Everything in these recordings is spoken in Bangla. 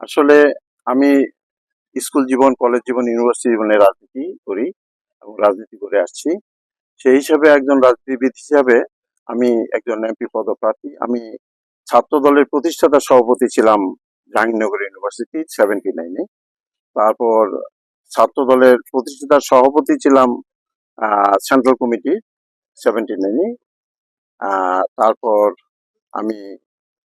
আসলে আমি স্কুল জীবন, কলেজ জীবন, ইউনিভার্সিটি জীবনে রাজনীতি করি এবং রাজনীতি করে আসছি। সেই হিসাবে একজন রাজনীতিবিদ হিসাবে আমি একজন এমপি পদপ্রার্থী। আমি ছাত্র দলের প্রতিষ্ঠাতা সভাপতি ছিলাম জাহাঙ্গীরনগর ইউনিভার্সিটি সেভেন্টি নাইনে। তারপর ছাত্র দলের প্রতিষ্ঠাতা সভাপতি ছিলাম সেন্ট্রাল কমিটি সেভেন্টি নাইনে। তারপর আমি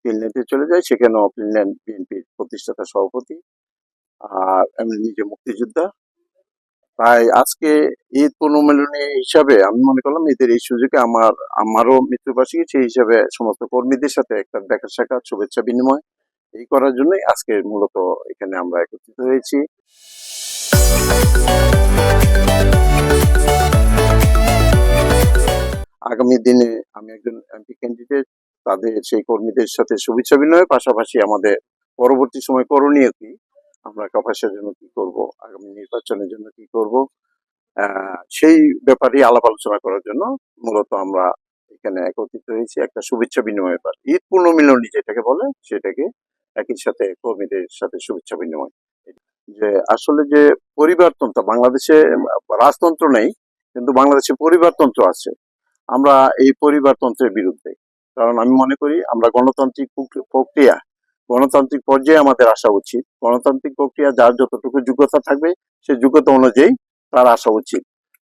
ফিনল্যান্ডে চলে যাই, সেখানেও ফিনল্যান্ড বিএনপির প্রতিষ্ঠাতা সভাপতি আর আমি নিজে মুক্তিযোদ্ধা। তাই আজকে ঈদ পুনর্মিলনী হিসাবে আমি মনে করলাম ঈদের এই সুযোগে আমার, আমারও মৃত্যুবার্ষিকী সেই হিসাবে সমস্ত কর্মীদের সাথে একটা দেখা সাক্ষাৎ, শুভেচ্ছা বিনিময়, এই করার জন্যই আজকে মূলত এখানে আমরা একত্রিত হয়েছি। আগামী দিনে আমি একজন এমপি ক্যান্ডিডেট তাদের সেই কর্মীদের সাথে শুভেচ্ছা বিনিময়ের পাশাপাশি আমাদের পরবর্তী সময় করণীয় কি? আমরা কাপাসের জন্য কি করব? আগামী নির্বাচনের জন্য কি করব? সেই ব্যাপারে আলাপ আলোচনা করার জন্য মূলত আমরা এখানে একত্রিত হয়েছি একটা শুভেচ্ছা বিনিময় ব্যাপার ঈদ পূর্ণমিলনী যেটাকে বলে, সেটাকে একই সাথে কর্মীদের সাথে শুভেচ্ছা বিনিময়। যে আসলে যে পরিবারতন্ত্র, বাংলাদেশে রাজতন্ত্র নেই, কিন্তু বাংলাদেশে পরিবারতন্ত্র আছে। আমরা এই পরিবারতন্ত্রের বিরুদ্ধে। কারণ আমি মনে করি আমরা গণতান্ত্রিক প্রক- প্রক্রিয়া গণতান্ত্রিক পর্যায়ে আমাদের আসা উচিত। গণতান্ত্রিক প্রক্রিয়া যার যতটুকু যোগ্যতা থাকবে, সেই যোগ্যতা অনুযায়ী তার আসা উচিত।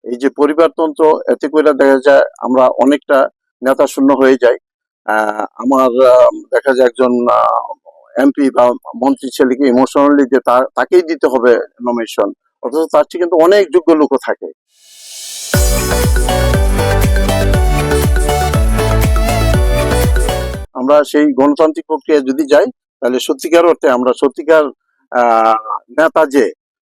এই যে পরিবারতন্ত্র এতে করে দেখা যায় আমরা অনেকটা নেতা শূন্য হয়ে যাই। আমার দেখা যায় একজন এমপি বা মন্ত্রী ছেলেকে ইমোশনালি যে তাকেই দিতে হবে নমিনেশন অথচ তার চেয়ে কিন্তু অনেক যোগ্য লোকও থাকে। আমরা সেই গণতান্ত্রিক প্রক্রিয়া যদি যাই তাহলে সত্যিকার অর্থে আমরা সত্যিকার নেতা যে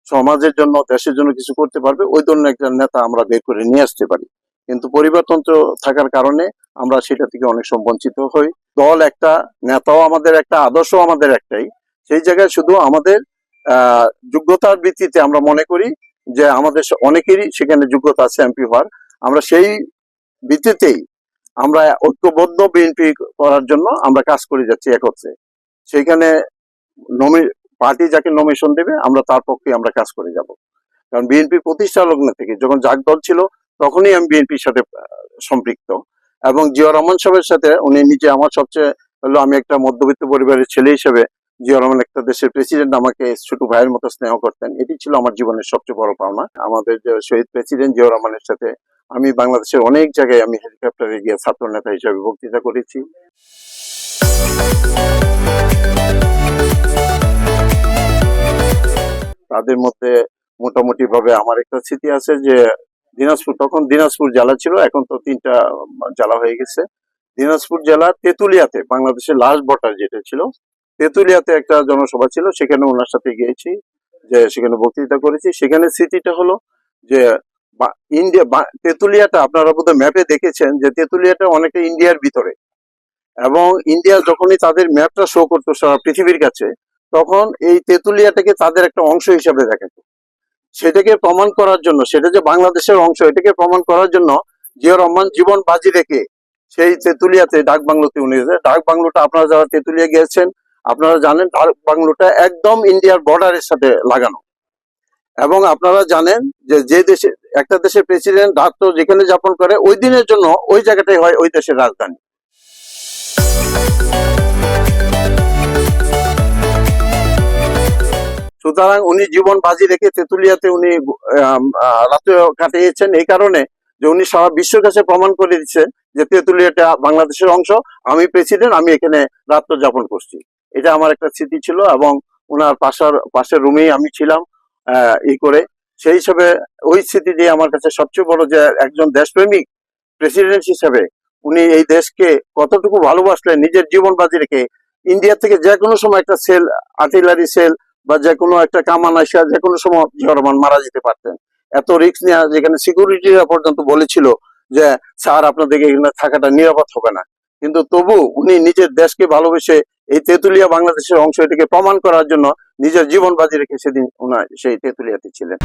সমাজের জন্য, দেশের জন্য কিছু করতে পারবে, ওই ধরনের একটা নেতা আমরা বের করে নিয়ে আসতে পারি। কিন্তু পরিবারতন্ত্র থাকার কারণে আমরা সেটা থেকে অনেক সময় বঞ্চিত হই। দল একটা, নেতাও আমাদের একটা আদর্শ আমাদের একটাই। সেই জায়গায় শুধু আমাদের যোগ্যতার ভিত্তিতে আমরা মনে করি যে আমাদের অনেকেরই সেখানে যোগ্যতা আছে এমপি হওয়ার। আমরা সেই ভিত্তিতেই আমরা ঐক্যবদ্ধ বিএনপি করার জন্য আমরা কাজ করে যাচ্ছি একত্রে। সেইখানে নমি পার্টি যাকে নমিনেশন দেবে, আমরা তার পক্ষে আমরা কাজ করে যাব। কারণ বিএনপি প্রতিষ্ঠা লগ্ন থেকে যখন জাগ দল ছিল, তখনই আমি বিএনপির সাথে সম্পৃক্ত। এবং জিয়া রহমান সাহেবের সাথে উনি নিজে আমার সবচেয়ে হলো আমি একটা মধ্যবিত্ত পরিবারের ছেলে হিসেবে জিয়া রহমান একটা দেশের প্রেসিডেন্ট আমাকে ছোট ভাইয়ের মতো স্নেহ করতেন। এটি ছিল আমার জীবনের সবচেয়ে বড় পাওনা। আমাদের শহীদ প্রেসিডেন্ট জিয়া রহমানের সাথে আমি বাংলাদেশের অনেক জায়গায় আমি হেলিকপ্টারে গিয়ে ছাত্র নেতা হিসেবে বক্তৃতা করেছি। তাদের মধ্যে মোটামুটি ভাবে আমার একটা স্মৃতি আছে যে দিনাজপুর, তখন দিনাজপুর জেলা ছিল, এখন তো তিনটা জেলা হয়ে গেছে। দিনাজপুর জেলা তেতুলিয়াতে, বাংলাদেশের লাস্ট ভোটার যেটা ছিল, তেতুলিয়াতে একটা জনসভা ছিল, সেখানে ওনার সাথে গিয়েছি, যে সেখানে বক্তৃতা করেছি। সেখানে স্মৃতিটা হলো যে ইন্ডিয়া তেতুলিয়াটা আপনারা বোধহয় ম্যাপে দেখেছেন যে তেতুলিয়াটা অনেকটা ইন্ডিয়ার ভিতরে। এবং ইন্ডিয়া যখনই তাদের ম্যাপটা শো করতো সারা পৃথিবীর কাছে তখন এই তেতুলিয়াটাকে তাদের একটা অংশ হিসাবে দেখাতো সেটাকে প্রমাণ করার জন্য, সেটা যে বাংলাদেশের অংশ, এটাকে প্রমাণ করার জন্য জিয়া রহমান জীবন বাজি রেখে সেই তেতুলিয়াতে ডাক বাংলোতে উনি ডাক বাংলোটা আপনারা যারা তেতুলিয়া গিয়েছেন, আপনারা জানেন ডাক বাংলোটা একদম ইন্ডিয়ার বর্ডারের সাথে লাগানো। এবং আপনারা জানেন যে যে দেশে, একটা দেশের প্রেসিডেন্ট রাত্র যেখানে যাপন করে, ওই দিনের জন্য ওই জায়গাটাই হয় ওই দেশের রাজধানী। সুতরাং উনি জীবন বাজি রেখে তেতুলিয়াতে উনি রাত্রে কাটিয়েছেন। এই কারণে যে উনি সারা বিশ্বের কাছে প্রমাণ করে দিচ্ছেন যে তেতুলিয়াটা বাংলাদেশের অংশ আমি প্রেসিডেন্ট আমি এখানে রাত্র যাপন করছি। এটা আমার একটা স্মৃতি ছিল এবং ওনার পাশের পাশের রুমেই আমি ছিলাম আহ, এই করে। সেই হিসাবে ওই স্মৃতি দিয়ে আমার কাছে সবচেয়ে বড় যে একজন দেশপ্রেমিক প্রেসিডেন্ট হিসেবে উনি এই দেশকে কতটুকু ভালোবাসলেন নিজের জীবন বাজি রেখে। ইন্ডিয়া থেকে যে কোনো সময় একটা সেল আর্টিলারি সেল বা যে কোনো একটা কামান আসিয়া যে কোনো সময় জরমান মারা যেতে পারতেন। এত রিক্স নেওয়া যেখানে সিকিউরিটিরা পর্যন্ত বলেছিল যে, স্যার আপনাদের এখানে থাকাটা নিরাপদ হবে না। কিন্তু তবু উনি নিজের দেশকে ভালোবেসে এই তেঁতুলিয়া বাংলাদেশের অংশ এটিকে প্রমাণ করার জন্য নিজের জীবন বাজি রেখে সেদিন ওনার সেই তেঁতুলিয়াতে ছিলেন।